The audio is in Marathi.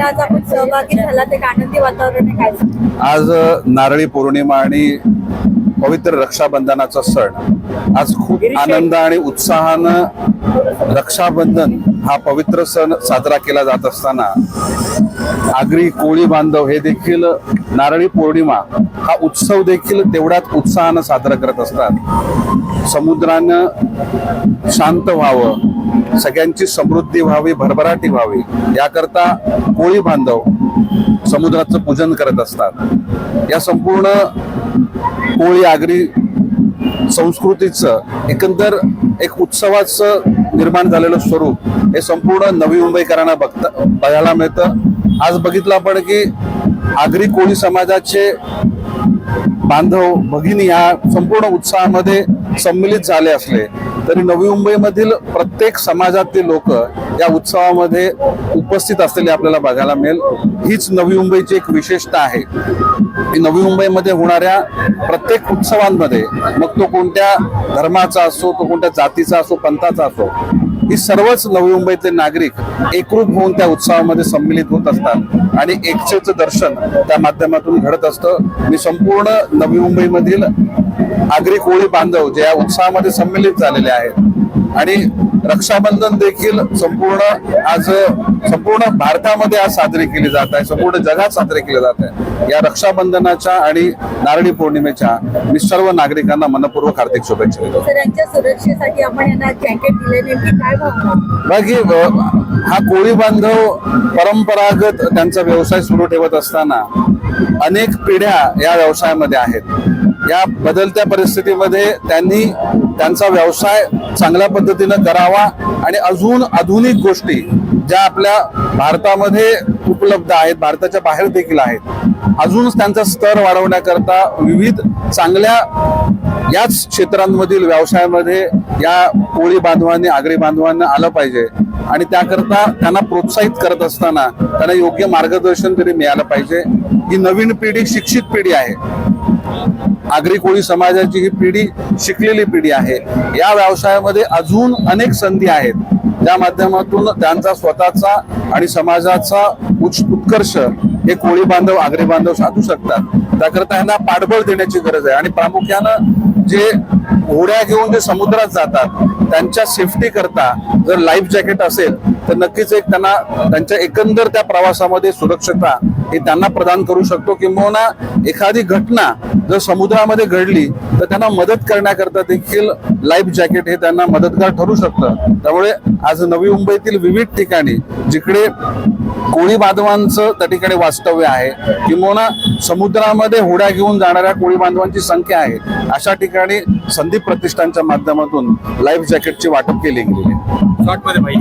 आज आपण सहभागी झाला ते आनंदी वातावरण आहे काय? सांगता? आज नारळी पौर्णिमा आणि पवित्र रक्षाबंधनाचा सण. आज खूप आनंद आणि उत्साहानं रक्षाबंधन हा पवित्र सण साजरा केला जात असताना आगरी कोळी बांधव हे देखील नारळी पौर्णिमा हा उत्सव देखील तेवढ्याच उत्साहानं साजरा करत असतात. समुद्रानं शांत व्हावं सगळ्यांची समृद्धी व्हावी भरभराटी व्हावी. याकरता कोळी बांधव समुद्राचं पूजन करत असतात. या संपूर्ण कोळी आगरी संस्कृतीचं एकंदर एक उत्सवाचं निर्माण झालेलं स्वरूप हे संपूर्ण नवी मुंबईकरांना बघता बघायला मिळतं. आज बघितलं आपण की आगरी कोळी समाजाचे बांधव भगिनी या संपूर्ण उत्साहामध्ये सम्मिलित झाले असले तरी नवी मुंबईमधील प्रत्येक समाजातील लोक या उत्सवामध्ये उपस्थित असलेले आपल्याला बघायला मिळेल. हीच नवी मुंबईची एक विशेषता आहे. की नवी मुंबईमध्ये होणाऱ्या प्रत्येक उत्सवांमध्ये मग तो कोणत्या धर्माचा असो तो कोणत्या जातीचा असो पंथाचा असो ही सर्वच नवी मुंबईतले नागरिक एकरूप होऊन त्या उत्सवामध्ये सम्मिलित होत असतात. आणि एकतेचं दर्शन त्या माध्यमातून घडत असतं. मी संपूर्ण नवी मुंबईमधील आगरी कोळी बांधव जे या उत्सवामध्ये सम्मिलित झालेले आहेत. आणि रक्षाबंधन देखील संपूर्ण आज संपूर्ण भारतामध्ये आज साजरी केली जात आहे संपूर्ण जगात साजरी केली जात आहे. या रक्षाबंधनाच्या आणि नारळी पौर्णिमेच्या मी सर्व नागरिकांना मनपूर्वक हार्दिक शुभेच्छा देतो. सुरक्षेसाठी आपण यांना जॅकेट दिले बाकी हा कोळी बांधव परंपरागत त्यांचा व्यवसाय सुरू ठेवत असताना अनेक पिढ्या या व्यवसायामध्ये आहेत. या बदलत्या परिस्थितीमध्ये त्यांनी त्यांचा व्यवसाय चांगल्या पद्धतीनं करावा आणि अजून आधुनिक गोष्टी ज्या आपल्या भारतामध्ये उपलब्ध आहेत भारताच्या बाहेर देखील आहेत. अजूनच त्यांचा स्तर वाढवण्याकरता विविध चांगल्या याच क्षेत्रांमधील व्यवसायामध्ये या कोळी बांधवांनी आगरी बांधवांना आलं पाहिजे. आणि त्याकरता त्यांना प्रोत्साहित करत असताना त्यांना योग्य मार्गदर्शन तरी मिळालं पाहिजे. ही नवीन पिढी शिक्षित पिढी आहे. आगरी कोळी समाजाची ही पिढी शिकलेली पिढी आहे. या व्यवसायामध्ये अजून अनेक संधी आहेत. त्या माध्यमातून त्यांचा स्वतःचा आणि समाजाचा उच्च उत्कर्ष हे कोळी बांधव आगरी बांधव साधू शकतात. त्याकरता यांना पाठबळ देण्याची गरज आहे. आणि प्रामुख्यानं जे होड्या घेऊन जे समुद्रात जातात त्यांच्या सेफ्टी करता जर लाईफ जॅकेट असेल तर नक्कीच एक त्यांना त्यांच्या एकंदर त्या प्रवासामध्ये सुरक्षता हे त्यांना प्रदान करू शकतो. किंबहुना एखादी घटना जर समुद्रामध्ये घडली तर त्यांना मदत करण्याकरता देखील लाईफ जॅकेट हे त्यांना मदतगार ठरू शकतं. त्यामुळे आज नवी मुंबईतील विविध ठिकाणी जिकडे कोळी बांधवांचं त्या ठिकाणी वास्तव्य आहे किंबहुना समुद्रामध्ये होड्या घेऊन जाणाऱ्या कोळी बांधवांची संख्या आहे अशा ठिकाणी संदीप प्रतिष्ठानच्या माध्यमातून लाईफ जॅकेटची वाटप केली गेली आहे शॉर्टमध्ये भाई